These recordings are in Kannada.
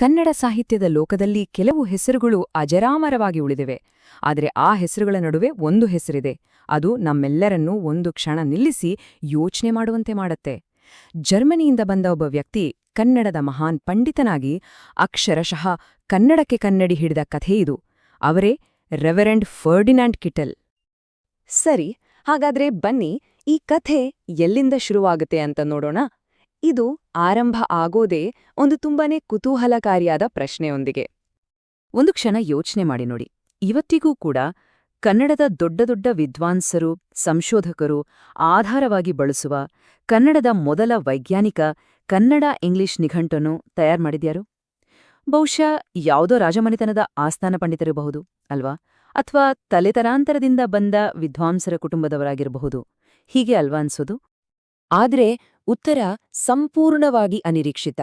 ಕನ್ನಡ ಸಾಹಿತ್ಯದ ಲೋಕದಲ್ಲಿ ಕೆಲವು ಹೆಸರುಗಳು ಅಜರಾಮರವಾಗಿ ಉಳಿದಿವೆ. ಆದರೆ ಆ ಹೆಸರುಗಳ ನಡುವೆ ಒಂದು ಹೆಸರಿದೆ. ಅದು ನಮ್ಮೆಲ್ಲರನ್ನೂ ಒಂದು ಕ್ಷಣ ನಿಲ್ಲಿಸಿ ಯೋಚನೆ ಮಾಡುವಂತೆ ಮಾಡತ್ತೆ. ಜರ್ಮನಿಯಿಂದ ಬಂದ ಒಬ್ಬ ವ್ಯಕ್ತಿ ಕನ್ನಡದ ಮಹಾನ್ ಪಂಡಿತನಾಗಿ ಅಕ್ಷರಶಃ ಕನ್ನಡಕ್ಕೆ ಕನ್ನಡಿ ಹಿಡಿದ ಕಥೆಯಿದು ಅವರೇ ರೆವರೆಂಡ್ ಫರ್ಡಿನಾಂಡ್ ಕಿಟಲ್. ಸರಿ, ಹಾಗಾದ್ರೆ ಬನ್ನಿ ಈ ಕಥೆ ಎಲ್ಲಿಂದ ಶುರುವಾಗುತ್ತೆ ಅಂತ ನೋಡೋಣ. ಇದು ಆರಂಭ ಆಗೋದೇ ಒಂದು ತುಂಬಾನೇ ಕುತೂಹಲಕಾರಿಯಾದ ಪ್ರಶ್ನೆಯೊಂದಿಗೆ. ಒಂದು ಕ್ಷಣ ಯೋಚನೆ ಮಾಡಿ ನೋಡಿ. ಇವತ್ತಿಗೂ ಕೂಡ ಕನ್ನಡದ ದೊಡ್ಡ ದೊಡ್ಡ ವಿದ್ವಾಂಸರು, ಸಂಶೋಧಕರು ಆಧಾರವಾಗಿ ಬಳಸುವ ಕನ್ನಡದ ಮೊದಲ ವೈಜ್ಞಾನಿಕ ಕನ್ನಡ ಇಂಗ್ಲಿಷ್ ನಿಘಂಟನ್ನು ತಯಾರು ಮಾಡಿದ್ಯಾರು? ಬಹುಶಃ ಯಾವುದೋ ರಾಜಮನೆತನದ ಆಸ್ಥಾನ ಪಂಡಿತರಿರಬಹುದು, ಅಲ್ವಾ? ಅಥವಾ ತಲೆತರಾಂತರದಿಂದ ಬಂದ ವಿದ್ವಾಂಸರ ಕುಟುಂಬದವರಾಗಿರಬಹುದು. ಹೀಗೆ ಅಲ್ವಾ ಅನ್ಸೋದು? ಆದ್ರೆ ಉತ್ತರ ಸಂಪೂರ್ಣವಾಗಿ ಅನಿರೀಕ್ಷಿತ.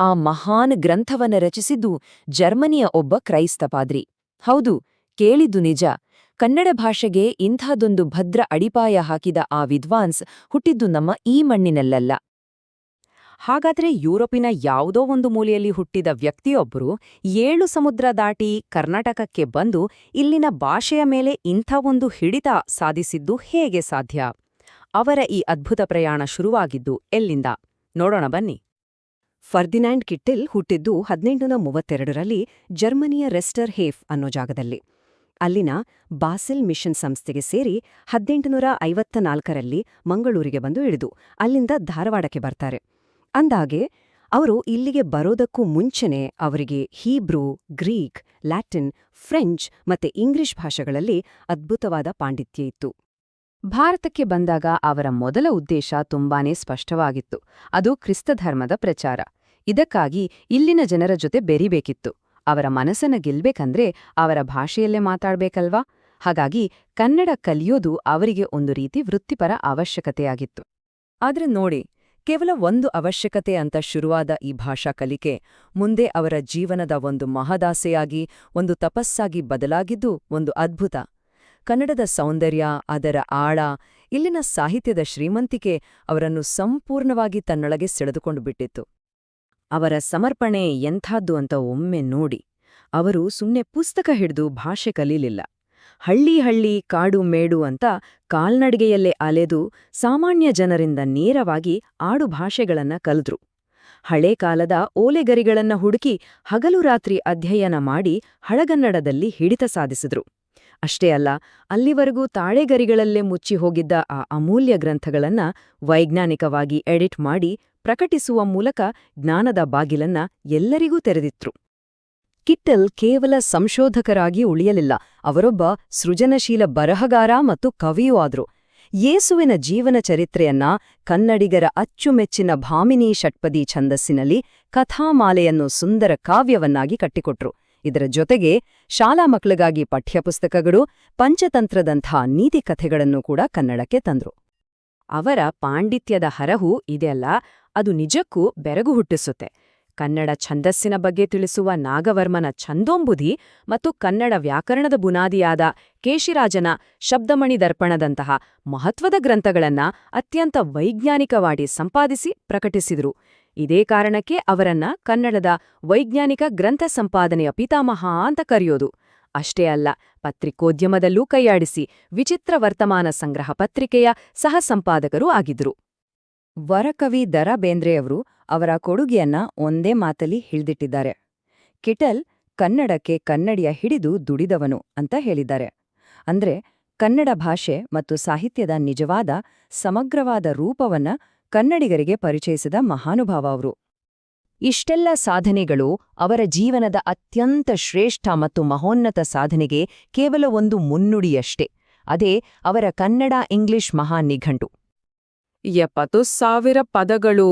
ಆ ಮಹಾನ್ ಗ್ರಂಥವನ್ನ ರಚಿಸಿದ್ದು ಜರ್ಮನಿಯ ಒಬ್ಬ ಕ್ರೈಸ್ತ ಪಾದ್ರಿ. ಹೌದು, ಕೇಳಿದ್ದು ನಿಜ. ಕನ್ನಡ ಭಾಷೆಗೆ ಇಂಥದೊಂದು ಭದ್ರ ಅಡಿಪಾಯ ಹಾಕಿದ ಆ ವಿದ್ವಾನ್ಸ್ ಹುಟ್ಟಿದ್ದು ನಮ್ಮ ಈ ಮಣ್ಣಿನಲ್ಲಲ್ಲ. ಹಾಗಾದ್ರೆ ಯುರೋಪಿನ ಯಾವುದೋ ಒಂದು ಮೂಲೆಯಲ್ಲಿ ಹುಟ್ಟಿದ ವ್ಯಕ್ತಿಯೊಬ್ಬರು ಏಳು ಸಮುದ್ರ ದಾಟಿ ಕರ್ನಾಟಕಕ್ಕೆ ಬಂದು ಇಲ್ಲಿನ ಭಾಷೆಯ ಮೇಲೆ ಇಂಥ ಒಂದು ಹಿಡಿತ ಸಾಧಿಸಿದ್ದು ಹೇಗೆ ಸಾಧ್ಯ? ಅವರ ಈ ಅದ್ಭುತ ಪ್ರಯಾಣ ಶುರುವಾಗಿದ್ದು ಎಲ್ಲಿಂದ? ನೋಡೋಣ ಬನ್ನಿ. ಫರ್ದಿನ್ಯಾಂಡ್ ಕಿಟ್ಟಿಲ್ ಹುಟ್ಟಿದ್ದು ಹದಿನೆಂಟುನೂರ ಮೂವತ್ತೆರಡರಲ್ಲಿ ಜರ್ಮನಿಯ ರೆಸ್ಟರ್ ಹೇಫ್ ಅನ್ನೋ ಜಾಗದಲ್ಲಿ. ಅಲ್ಲಿನ ಬಾಸೆಲ್ ಮಿಷನ್ ಸಂಸ್ಥೆಗೆ ಸೇರಿ ಹದಿನೆಂಟುನೂರ ಐವತ್ತ ನಾಲ್ಕರಲ್ಲಿ ಮಂಗಳೂರಿಗೆ ಬಂದು ಇಳಿದು ಅಲ್ಲಿಂದ ಧಾರವಾಡಕ್ಕೆ ಬರ್ತಾರೆ. ಅಂದಾಗೆ ಅವರು ಇಲ್ಲಿಗೆ ಬರೋದಕ್ಕೂ ಮುಂಚೆನೇ ಅವರಿಗೆ ಹೀಬ್ರೂ, ಗ್ರೀಕ್, ಲ್ಯಾಟಿನ್, ಫ್ರೆಂಚ್ ಮತ್ತೆ ಇಂಗ್ಲಿಷ್ ಭಾಷೆಗಳಲ್ಲಿ ಅದ್ಭುತವಾದ ಪಾಂಡಿತ್ಯ ಇತ್ತು. ಭಾರತಕ್ಕೆ ಬಂದಾಗ ಅವರ ಮೊದಲ ಉದ್ದೇಶ ತುಂಬಾನೇ ಸ್ಪಷ್ಟವಾಗಿತ್ತು. ಅದು ಕ್ರಿಸ್ತಧರ್ಮದ ಪ್ರಚಾರ. ಇದಕ್ಕಾಗಿ ಇಲ್ಲಿನ ಜನರ ಜೊತೆ ಬೆರಿಬೇಕಿತ್ತು. ಅವರ ಮನಸ್ಸನ್ನ ಗೆಲ್ಬೇಕಂದ್ರೆ ಅವರ ಭಾಷೆಯಲ್ಲೇ ಮಾತಾಡ್ಬೇಕಲ್ವಾ? ಹಾಗಾಗಿ ಕನ್ನಡ ಕಲಿಯೋದು ಅವರಿಗೆ ಒಂದು ರೀತಿ ವೃತ್ತಿಪರ ಅವಶ್ಯಕತೆಯಾಗಿತ್ತು. ಆದ್ರೆ ನೋಡಿ, ಕೇವಲ ಒಂದು ಅವಶ್ಯಕತೆ ಅಂತ ಶುರುವಾದ ಈ ಭಾಷಾ ಕಲಿಕೆ ಮುಂದೆ ಅವರ ಜೀವನದ ಒಂದು ಮಹದಾಸೆಯಾಗಿ, ಒಂದು ತಪಸ್ಸಾಗಿ ಬದಲಾಗಿದ್ದು ಒಂದು ಅದ್ಭುತ. ಕನ್ನಡದ ಸೌಂದರ್ಯ, ಅದರ ಆಳ, ಇಲ್ಲಿನ ಸಾಹಿತ್ಯದ ಶ್ರೀಮಂತಿಕೆ ಅವರನ್ನು ಸಂಪೂರ್ಣವಾಗಿ ತನ್ನೊಳಗೆ ಸೆಳೆದುಕೊಂಡು ಬಿಟ್ಟಿತ್ತು. ಅವರ ಸಮರ್ಪಣೆ ಎಂಥದ್ದು ಅಂತ ಒಮ್ಮೆ ನೋಡಿ, ಅವರು ಸುಮ್ಮನೆ ಪುಸ್ತಕ ಹಿಡಿದು ಭಾಷೆ ಕಲೀಲಿಲ್ಲ. ಹಳ್ಳಿ ಹಳ್ಳಿ, ಕಾಡು ಮೇಡು ಅಂತ ಕಾಲ್ನಡಿಗೆಯಲ್ಲೇ ಅಲೆದು ಸಾಮಾನ್ಯ ಜನರಿಂದ ನೇರವಾಗಿ ಆಡು ಭಾಷೆಗಳನ್ನ ಕಲಿದ್ರು. ಹಳೇ ಕಾಲದ ಓಲೆಗರಿಗಳನ್ನ ಹುಡುಕಿ ಹಗಲು ರಾತ್ರಿ ಅಧ್ಯಯನ ಮಾಡಿ ಹಳಗನ್ನಡದಲ್ಲಿ ಹಿಡಿತ ಸಾಧಿಸಿದ್ರು. ಅಷ್ಟೇ ಅಲ್ಲ, ಅಲ್ಲಿವರೆಗೂ ತಾಳೆಗರಿಗಳಲ್ಲೇ ಮುಚ್ಚಿ ಹೋಗಿದ್ದ ಆ ಅಮೂಲ್ಯ ಗ್ರಂಥಗಳನ್ನ ವೈಜ್ಞಾನಿಕವಾಗಿ ಎಡಿಟ್ ಮಾಡಿ ಪ್ರಕಟಿಸುವ ಮೂಲಕ ಜ್ಞಾನದ ಬಾಗಿಲನ್ನ ಎಲ್ಲರಿಗೂ ತೆರೆದಿತ್ರು ಕಿಟ್ಟಲ್ ಕೇವಲ ಸಂಶೋಧಕರಾಗಿ ಉಳಿಯಲಿಲ್ಲ, ಅವರೊಬ್ಬ ಸೃಜನಶೀಲ ಬರಹಗಾರ ಮತ್ತು ಕವಿಯೂ ಆದ್ರು. ಯೇಸುವಿನ ಜೀವನ ಚರಿತ್ರೆಯನ್ನ ಕನ್ನಡಿಗರ ಅಚ್ಚುಮೆಚ್ಚಿನ ಭಾಮಿನಿ ಷಟ್ಪದಿ ಛಂದಸ್ಸಿನಲ್ಲಿ ಕಥಾಮಾಲೆಯನ್ನು ಸುಂದರ ಕಾವ್ಯವನ್ನಾಗಿ ಕಟ್ಟಿಕೊಟ್ರು. ಇದರ ಜೊತೆಗೆ ಶಾಲಾ ಮಕ್ಕಳಿಗಾಗಿ ಪಠ್ಯಪುಸ್ತಕಗಳು, ಪಂಚತಂತ್ರದಂಥ ನೀತಿ ಕಥೆಗಳನ್ನು ಕೂಡ ಕನ್ನಡಕ್ಕೆ ತಂದ್ರು. ಅವರ ಪಾಂಡಿತ್ಯದ ಹರಹು ಇದೆಯಲ್ಲ ಅದು ನಿಜಕ್ಕೂ ಬೆರಗು ಹುಟ್ಟಿಸುತ್ತೆ. ಕನ್ನಡ ಛಂದಸ್ಸಿನ ಬಗ್ಗೆ ತಿಳಿಸುವ ನಾಗವರ್ಮನ ಛಂದೋಂಬುಧಿ ಮತ್ತು ಕನ್ನಡ ವ್ಯಾಕರಣದ ಬುನಾದಿಯಾದ ಕೇಶಿರಾಜನ ಶಬ್ದಮಣಿ ದರ್ಪಣದಂತಹ ಮಹತ್ವದ ಗ್ರಂಥಗಳನ್ನ ಅತ್ಯಂತ ವೈಜ್ಞಾನಿಕವಾಗಿ ಸಂಪಾದಿಸಿ ಪ್ರಕಟಿಸಿದರು. ಇದೇ ಕಾರಣಕ್ಕೆ ಅವರನ್ನ ಕನ್ನಡದ ವೈಜ್ಞಾನಿಕ ಗ್ರಂಥ ಸಂಪಾದನೆಯ ಪಿತಾಮಹ ಅಂತ ಕರೆಯೋದು. ಅಷ್ಟೇ ಅಲ್ಲ, ಪತ್ರಿಕೋದ್ಯಮದಲ್ಲೂ ಕೈಯಾಡಿಸಿ ವಿಚಿತ್ರ ವರ್ತಮಾನ ಸಂಗ್ರಹ ಪತ್ರಿಕೆಯ ಸಹ ಸಂಪಾದಕರೂ ಆಗಿದ್ರು. ವರಕವಿ ದರಾ ಬೇಂದ್ರೆಯವರು ಅವರ ಕೊಡುಗೆಯನ್ನ ಒಂದೇ ಮಾತಲ್ಲಿ ಹಿಳ್ದಿಟ್ಟಿದ್ದಾರೆ. ಕಿಟಲ್, ಕನ್ನಡಕ್ಕೆ ಕನ್ನಡಿಯ ಹಿಡಿದು ದುಡಿದವನು ಅಂತ ಹೇಳಿದ್ದಾರೆ. ಅಂದ್ರೆ ಕನ್ನಡ ಭಾಷೆ ಮತ್ತು ಸಾಹಿತ್ಯದ ನಿಜವಾದ ಸಮಗ್ರವಾದ ರೂಪವನ್ನ ಕನ್ನಡಿಗರಿಗೆ ಪರಿಚಯಿಸಿದ ಮಹಾನುಭಾವ ಅವರು. ಇಷ್ಟೆಲ್ಲ ಸಾಧನೆಗಳು ಅವರ ಜೀವನದ ಅತ್ಯಂತ ಶ್ರೇಷ್ಠ ಮತ್ತು ಮಹೋನ್ನತ ಸಾಧನೆಗೆ ಕೇವಲ ಒಂದು ಮುನ್ನುಡಿಯಷ್ಟೇ ಅದೇ ಅವರ ಕನ್ನಡ ಇಂಗ್ಲಿಷ್ ಮಹಾನಿಘಂಟು ಎಪ್ಪತ್ತು ಸಾವಿರ ಪದಗಳು.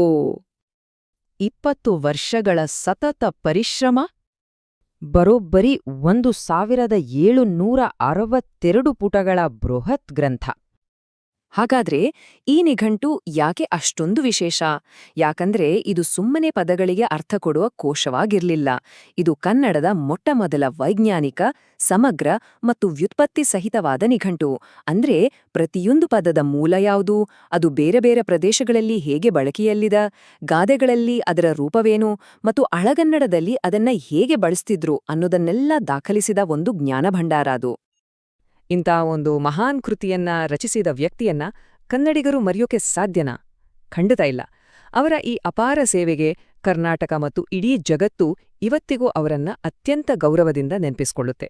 ಇಪ್ಪತ್ತು ವರ್ಷಗಳ ಸತತ ಪರಿಶ್ರಮ ಬರೋಬ್ಬರಿ ಒಂದು ಸಾವಿರದ ಏಳುನೂರ ಅರವತ್ತೆರಡು ಪುಟಗಳ ಬೃಹತ್ ಗ್ರಂಥ. ಹಾಗಾದ್ರೆ ಈ ನಿಘಂಟು ಯಾಕೆ ಅಷ್ಟೊಂದು ವಿಶೇಷ? ಯಾಕಂದ್ರೆ ಇದು ಸುಮ್ಮನೆ ಪದಗಳಿಗೆ ಅರ್ಥ ಕೊಡುವ ಕೋಶವಾಗಿರ್ಲಿಲ್ಲ. ಇದು ಕನ್ನಡದ ಮೊಟ್ಟಮೊದಲ ವೈಜ್ಞಾನಿಕ, ಸಮಗ್ರ ಮತ್ತು ವ್ಯುತ್ಪತ್ತಿ ಸಹಿತವಾದ ನಿಘಂಟು. ಅಂದ್ರೆ ಪ್ರತಿಯೊಂದು ಪದದ ಮೂಲ ಯಾವುದು? ಅದು ಬೇರೆ ಬೇರೆ ಪ್ರದೇಶಗಳಲ್ಲಿ ಹೇಗೆ ಬಳಕೆಯಲ್ಲಿದ? ಗಾದೆಗಳಲ್ಲಿ ಅದರ ರೂಪವೇನು? ಮತ್ತು ಅಳಗನ್ನಡದಲ್ಲಿ ಅದನ್ನ ಹೇಗೆ ಬಳಸ್ತಿದ್ರು ಅನ್ನೋದನ್ನೆಲ್ಲ ದಾಖಲಿಸಿದ ಒಂದು ಜ್ಞಾನಭಂಡಾರ ಅದು. ಇಂಥ ಒಂದು ಮಹಾನ್ ಕೃತಿಯನ್ನ ರಚಿಸಿದ ವ್ಯಕ್ತಿಯನ್ನ ಕನ್ನಡಿಗರು ಮರೆಯೋಕೆ ಸಾಧ್ಯನಾ? ಖಂಡಿತ ಇಲ್ಲ. ಅವರ ಈ ಅಪಾರ ಸೇವೆಗೆ ಕರ್ನಾಟಕ ಮತ್ತು ಇಡೀ ಜಗತ್ತು ಇವತ್ತಿಗೂ ಅವರನ್ನ ಅತ್ಯಂತ ಗೌರವದಿಂದ ನೆನಪಿಸಿಕೊಳ್ಳುತ್ತೆ.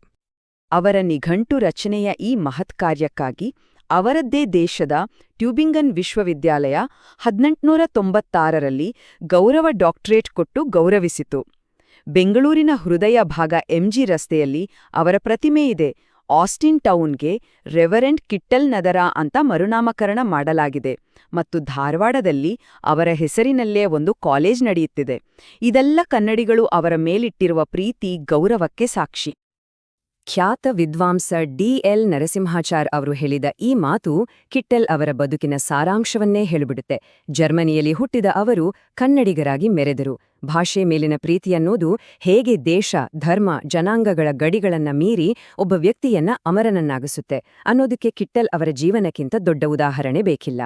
ಅವರ ನಿಘಂಟು ರಚನೆಯ ಈ ಮಹತ್ ಕಾರ್ಯಕ್ಕಾಗಿ ಅವರದ್ದೇ ದೇಶದ ಟ್ಯೂಬಿಂಗನ್ ವಿಶ್ವವಿದ್ಯಾಲಯ ಹದಿನೆಂಟುನೂರ ತೊಂಬತ್ತಾರರಲ್ಲಿ ಗೌರವ ಡಾಕ್ಟರೇಟ್ ಕೊಟ್ಟು ಗೌರವಿಸಿತು. ಬೆಂಗಳೂರಿನ ಹೃದಯ ಭಾಗ ಎಂಜಿ ರಸ್ತೆಯಲ್ಲಿ ಅವರ ಪ್ರತಿಮೆ ಇದೆ. ಆಸ್ಟಿನ್ ಟೌನ್ಗೆ ರೆವರೆಂಟ್ ಕಿಟ್ಟಲ್ ನದರ ಅಂತ ಮರುನಾಮಕರಣ ಮಾಡಲಾಗಿದೆ ಮತ್ತು ಧಾರವಾಡದಲ್ಲಿ ಅವರ ಹೆಸರಿನಲ್ಲೇ ಒಂದು ಕಾಲೇಜ್ ನಡೆಯುತ್ತಿದೆ. ಇದೆಲ್ಲ ಕನ್ನಡಿಗಳು ಅವರ ಮೇಲಿಟ್ಟಿರುವ ಪ್ರೀತಿ ಗೌರವಕ್ಕೆ ಸಾಕ್ಷಿ. ಖ್ಯಾತ ವಿದ್ವಾಂಸ ಡಿ ಎಲ್ ನರಸಿಂಹಾಚಾರ್ ಅವರು ಹೇಳಿದ ಈ ಮಾತು ಕಿಟ್ಟಲ್ ಅವರ ಬದುಕಿನ ಸಾರಾಂಶವನ್ನೇ ಹೇಳಿಬಿಡುತ್ತೆ. ಜರ್ಮನಿಯಲ್ಲಿ ಹುಟ್ಟಿದ ಅವರು ಕನ್ನಡಿಗರಾಗಿ ಮೆರೆದರು. ಭಾಷೆ ಮೇಲಿನ ಪ್ರೀತಿಯನ್ನೋದು ಹೇಗೆ ದೇಶ, ಧರ್ಮ, ಜನಾಂಗಗಳ ಗಡಿಗಳನ್ನ ಮೀರಿ ಒಬ್ಬ ವ್ಯಕ್ತಿಯನ್ನ ಅಮರನನ್ನಾಗಿಸುತ್ತೆ ಅನ್ನೋದಕ್ಕೆ ಕಿಟ್ಟಲ್ ಅವರ ಜೀವನಕ್ಕಿಂತ ದೊಡ್ಡ ಉದಾಹರಣೆ ಬೇಕಿಲ್ಲ.